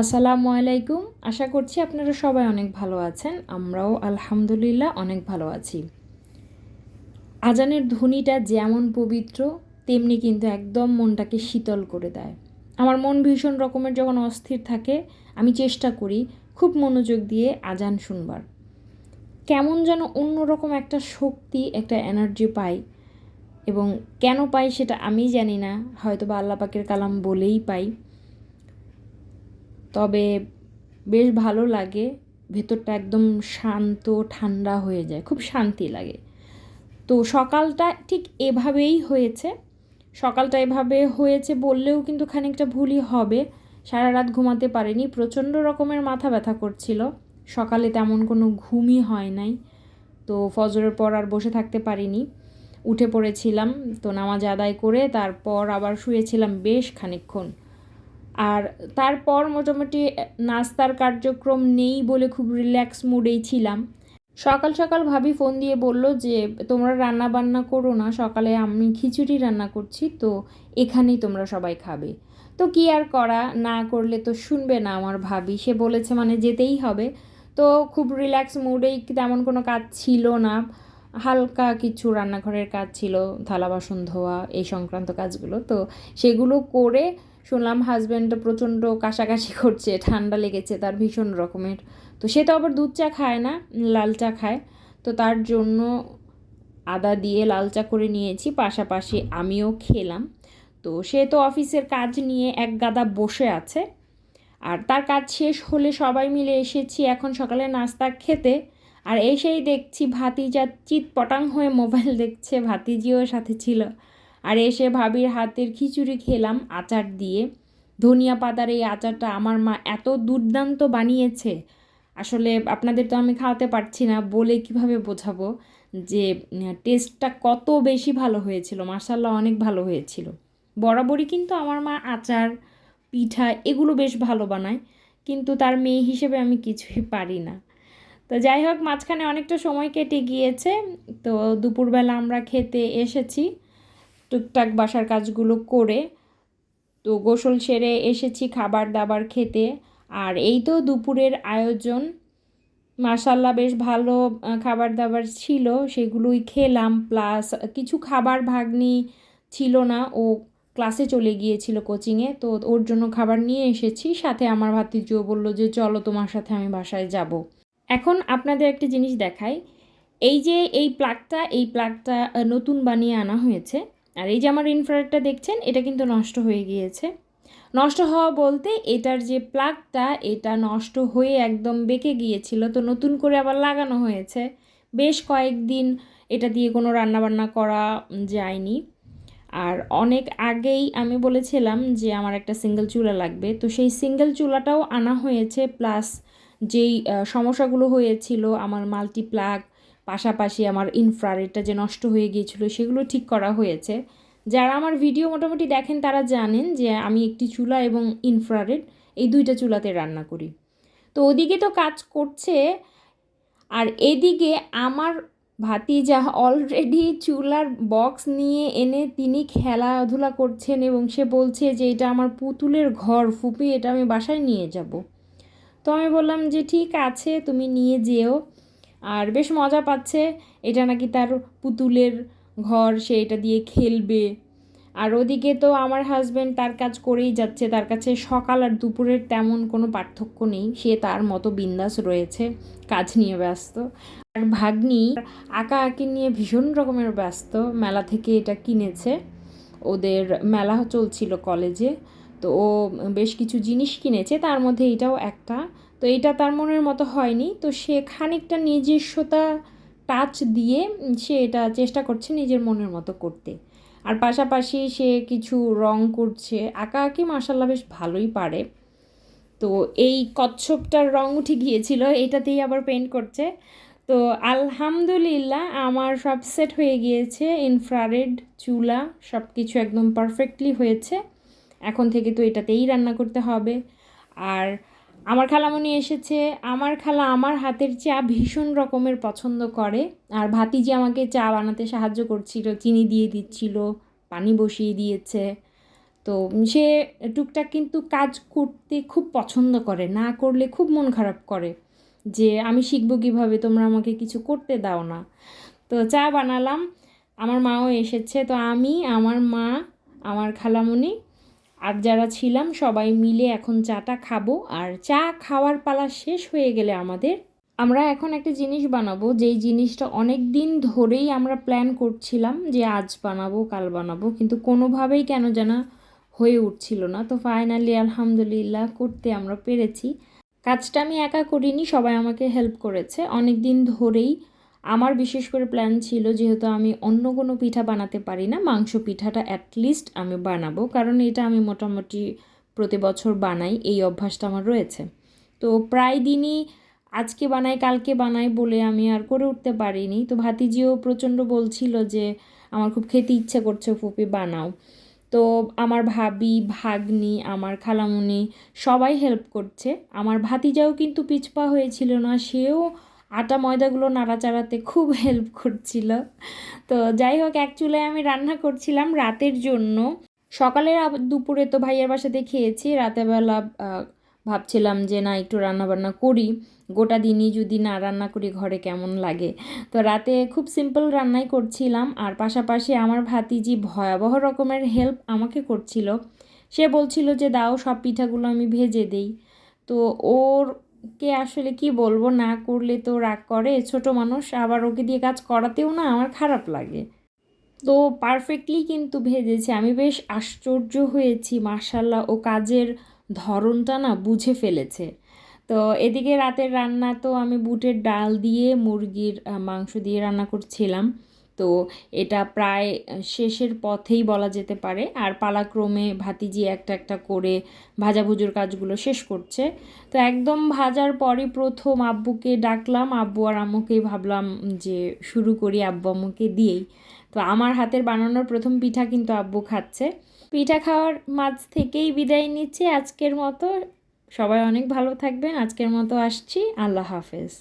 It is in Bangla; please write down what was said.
আসসালামু আলাইকুম। আশা করছি আপনারা সবাই অনেক ভালো আছেন। আমরাও আলহামদুলিল্লাহ অনেক ভালো আছি। আজানের ধ্বনিটা যেমন পবিত্র, তেমনি কিন্তু একদম মনটাকে শীতল করে দেয়। আমার মন ভীষণ রকমের যখন অস্থির থাকে, আমি চেষ্টা করি খুব মনোযোগ দিয়ে আজান শুনবার। কেমন যেন অন্যরকম একটা শক্তি, একটা এনার্জি পাই এবং কেন পাই সেটা আমি জানি না হয়তো বা আল্লাপাকের কালাম বলেই পাই। তবে বেশ ভালো লাগে। ভেতরটা একদম শান্ত, ঠান্ডা হয়ে যায়, খুব শান্তি লাগে। তো সকালটা ঠিক এভাবেই হয়েছে। সকালটা এভাবে হয়েছে বললেও কিন্তু খানিকটা ভুলই হবে। সারা রাত ঘুমাতে পারিনি, প্রচণ্ড রকমের মাথা ব্যথা করছিল। সকালে তেমন কোনো ঘুমই হয় নাই। তো ফজরের পর আর বসে থাকতে পারিনি। উঠে পড়েছিলাম, তো নামাজ আদায় করে তারপর আবার শুয়েছিলাম বেশ খানিকক্ষণ। আর তারপর মোটামুটি নাস্তার কার্যক্রম নেই বলে খুব রিল্যাক্স মুডেই ছিলাম। সকাল সকাল ভাবি ফোন দিয়ে বলল যে, তোমরা রান্না বান্না করো না, সকালে আমি খিচুড়ি রান্না করছি, তো এখানেই তোমরা সবাই খাবে। তো কি আর করা, না করলে তো শুনবে না আমার ভাবি, সে বলেছে মানে যেতেই হবে। তো খুব রিল্যাক্স মুডেই তেমন কোনো কাজ ছিল না। হালকা কিছু রান্নাঘরের কাজ ছিল, থালা বাসন ধোয়া, এই সংক্রান্ত কাজগুলো। তো সেগুলো করে শুনলাম হাজব্যান্ডটা প্রচণ্ড কাশাকাশি করছে, ঠান্ডা লেগেছে, তার ভীষণ রকমের। তো সে তো আবার দুধ চা খায় না, লাল চা খায়। তো তার জন্য আদা দিয়ে লাল চা করে নিয়েছি, পাশাপাশি আমিও খেলাম। তো সে তো অফিসের কাজ নিয়ে এক গাদা বসে আছে। আর তার কাজ শেষ হলে সবাই মিলে এসেছি এখন সকালে নাস্তা খেতে। আর এসেই দেখছি ভাতিজা চিৎ পটাং হয়ে মোবাইল দেখছে, ভাতিজিও সাথে ছিল। আর এসে ভাবির হাতের খিচুড়ি খেলাম আচার দিয়ে। ধনিয়া পাতার এই আচারটা আমার মা এত দুর্দান্ত বানিয়েছে। আসলে আপনাদের তো আমি খাওয়াতে পারছি না বলে কীভাবে বোঝাবো যে টেস্টটা কত বেশি ভালো হয়েছিল মার্শাল্লাহ অনেক ভালো হয়েছিল। বরাবরই কিন্তু আমার মা আচার, পিঠা এগুলো বেশ ভালো বানায়, কিন্তু তার মেয়ে হিসেবে আমি কিছুই পারি না। তো যাই হোক, মাঝখানে অনেকটা সময় কেটে গিয়েছে। তো দুপুরবেলা আমরা খেতে এসেছি, টুকটাক বাসার কাজগুলো করে। তো গোসল সেরে এসেছি খাবার দাবার খেতে। আর এই তো দুপুরের আয়োজন। মাসাল্লাহ বেশ ভালো খাবার দাবার ছিল, সেগুলোই খেলাম। প্লাস কিছু খাবার ভাগ্নি ছিল না, ও ক্লাসে চলে গিয়েছিল কোচিংয়ে। তো ওর জন্য খাবার নিয়ে এসেছি। সাথে আমার ভাতিজিও বলল যে, চলো তোমার সাথে আমি বাসায় যাব। এখন আপনাদের একটা জিনিস দেখাই। এই যে এই প্লাগটা এই প্লাগটা নতুন বানিয়ে আনা হয়েছে। আর এই যে আমার ইনফ্রারেডটা দেখছেন, এটা কিন্তু নষ্ট হয়ে গিয়েছে। নষ্ট হওয়া বলতে এটার যে প্লাগটা এটা নষ্ট হয়ে একদম বেঁকে গিয়েছিল, তো নতুন করে আবার লাগানো হয়েছে। বেশ কয়েকদিন এটা দিয়ে কোনো রান্নাবান্না করা যায়নি। আর অনেক আগেই আমি বলেছিলাম যে আমার একটা সিঙ্গেল চুলা লাগবে, তো সেই সিঙ্গেল চুলাটাও আনা হয়েছে প্লাস যেই সমস্যাগুলো হয়েছিল, আমার মাল্টি প্লাগ পাশাপাশি আমার ইনফ্রারেডটা যে নষ্ট হয়ে গিয়েছিল, সেগুলো ঠিক করা হয়েছে। যারা আমার ভিডিও মোটামুটি দেখেন, তারা জানেন যে আমি একটি চুলা এবং ইনফ্রারেড এই দুইটা চুলাতে রান্না করি। তো ওদিকে তো কাজ করছে, আর এদিকে আমার ভাতিজা অলরেডি চুলার বক্স নিয়ে এনে তিনি খেলাধুলা করছেন এবং সে বলছে যে, এটা আমার পুতুলের ঘর, ফুপি, এটা আমি বাসায় নিয়ে যাব। তো আমি বললাম যে, ঠিক আছে, তুমি নিয়ে যেও। আর বেশ মজা পাচ্ছে। এটা নাকি তার পুতুলের ঘর, সে এটা দিয়ে খেলবে। আর ওদিকে তো আমার হাজব্যান্ড তার কাজ করেই যাচ্ছে। তার কাছে সকাল আর দুপুরের তেমন কোনো পার্থক্য নেই। সে তার মতো বিন্দাস রয়েছে, কাজ নিয়ে ব্যস্ত। আর ভাগ্নি আঁকা আঁকি নিয়ে ভীষণ রকমের ব্যস্ত। মেলা থেকে এটা কিনেছে। ওদের মেলা চলছিল কলেজে তো ও বেশ কিছু জিনিস কিনেছে, তার মধ্যে এটাও একটা। তো এটা তার মনের মতো হয়নি। তো সে খানিকটা নিজস্বতা টাচ দিয়ে সে এটা চেষ্টা করছে নিজের মনের মতো করতে। আর পাশাপাশি সে কিছু রং করছে। আঁকা আঁকি মার্শাল্লাহ বেশ ভালোই পারে। তো এই কচ্ছপটার রং উঠে গিয়েছিল, এটাতেই আবার পেন্ট করছে। তো আলহামদুলিল্লাহ আমার সব সেট হয়ে গিয়েছে ইনফ্রারেড চুলা সব কিছু একদম পারফেক্টলি হয়েছে। এখন থেকে তো এটাতেই রান্না করতে হবে। আর আমার খালামণি এসেছে। আমার খালা আমার হাতের চা ভীষণ রকমের পছন্দ করে। আর ভাতিজি আমাকে চা বানাতে সাহায্য করছিল, চিনি দিয়ে দিচ্ছিল, পানি বসিয়ে দিয়েছে। তো সে টুকটাক কিন্তু কাজ করতে খুব পছন্দ করে, না করলে খুব মন খারাপ করে যে আমি শিখব কীভাবে, তোমরা আমাকে কিছু করতে দাও না। তো চা বানালাম। আমার মাও এসেছে। তো আমি, আমার মা, আমার খালামণি আর যারা ছিলাম, সবাই মিলে এখন চাটা খাব। আর চা খাওয়ার পালা শেষ হয়ে গেলে আমাদের আমরা এখন একটা জিনিস বানাবো, যেই জিনিসটা অনেক দিন ধরেই আমরা প্ল্যান করছিলাম যে আজ বানাবো, কাল বানাবো, কিন্তু কোনোভাবেই কেন যেন হয়ে উঠছিল না। তো ফাইনালি আলহামদুলিল্লাহ, করতে আমরা পেরেছি। কাজটা আমি একা করিনি, সবাই আমাকে হেল্প করেছে। অনেক দিন ধরেই আমার বিশেষ করে প্ল্যান ছিল যেহেতু আমি অন্য কোনো পিঠা বানাতে পারি না, মাংস পিঠাটা অ্যাটলিস্ট আমি বানাবো, কারণ এটা আমি মোটামুটি প্রতি বছর বানাই, এই অভ্যাসটা আমার রয়েছে। তো প্রায় দিনই আজকে বানাই, কালকে বানাই বলে আমি আর করে উঠতে পারিনি। তো ভাতিজিও প্রচণ্ড বলছিল যে, আমার খুব খেতে ইচ্ছে করছে, ফুপি বানাও। তো আমার ভাবি, ভাগ্নি, আমার খালামুনি সবাই হেল্প করছে। আমার ভাতিজাও কিন্তু পিছপা হয়েছিল না, সেও আটা ময়দাগুলো নাড়াচাড়াতে খুব হেল্প করছিল। তো যাই হোক এক চুলায় আমি রান্না করছিলাম রাতের জন্য। সকালের দুপুরে তো ভাইয়ের বাসাতে খেয়েছি রাতেরবেলা আহ, ভাবছিলাম যে না একটু রান্না বান্না করি। গোটা দিনই যদি না রান্না করি ঘরে কেমন লাগে? তো রাতে খুব সিম্পল রান্নাই করছিলাম আর পাশাপাশি আমার ভাতিজি ভয়াবহ রকমের হেল্প আমাকে করছিল। সে বলছিল যে দাও সব পিঠাগুলো আমি ভেজে দেই। তো ওর কে আসলে কি বলব? না করলে তো রাগ করে। ছোট মানুষ, আবার ওকে দিয়ে কাজ করাতেও না আমার খারাপ লাগে। তো পারফেক্টলি কিন্তু ভেজেছে। আমি বেশ আশ্চর্য হয়েছি। মার্শাল্লাহ ও কাজের ধরনটা না বুঝে ফেলেছে। তো এদিকে রাতের রান্না তো আমি বুটের ডাল দিয়ে, মুরগির মাংস দিয়ে রান্না করছিলাম। তো এটা প্রায় শেষের পথেই বলা যেতে পারে। আর পালাক্রমে ভাতিজি একটা একটা করে ভাজাভুজুর কাজগুলো শেষ করছে। তো একদম ভাজার পরে প্রথম আব্বুকে ডাকলাম। আব্বু আর আম্মুকেই ভাবলাম যে শুরু করি আব্বু আম্মুকে দিয়েই। তো আমার হাতের বানানোর প্রথম পিঠা কিন্তু আব্বু খাচ্ছে। পিঠা খাওয়ার মাঝ থেকেই বিদায় নিচ্ছি আজকের মতো। সবাই অনেক ভালো থাকবেন। আজকের মতো আসছি। আল্লাহ হাফেজ।